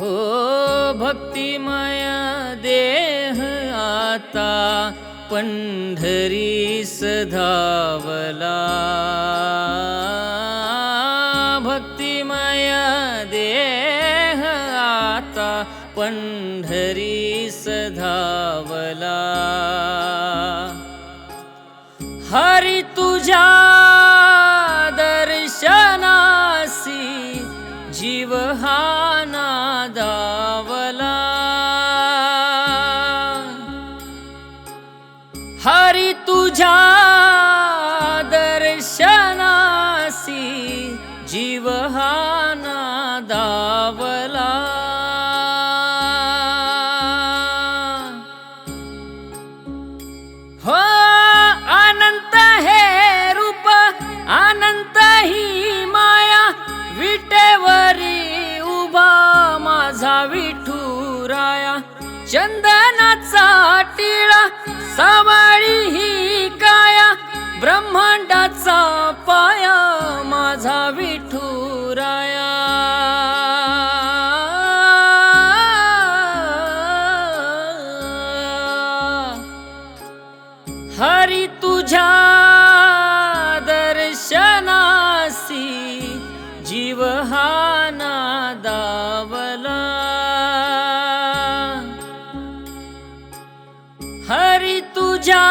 भक्तिमय देह आता धावला भक्तिमय देह आता पंढरीस धावला हरी तुझ्या तुझ्या दर्शनासी जीव हा नादावला हो अनंत हे रूप अनंत ही माया विटेवरी उभा माझा विठुराया. चंदनाचा टिळा सवळ पाया माझा विठुराया हरी तुझ्या दर्शनासी जीव हाना दावला. हरी तुझ्या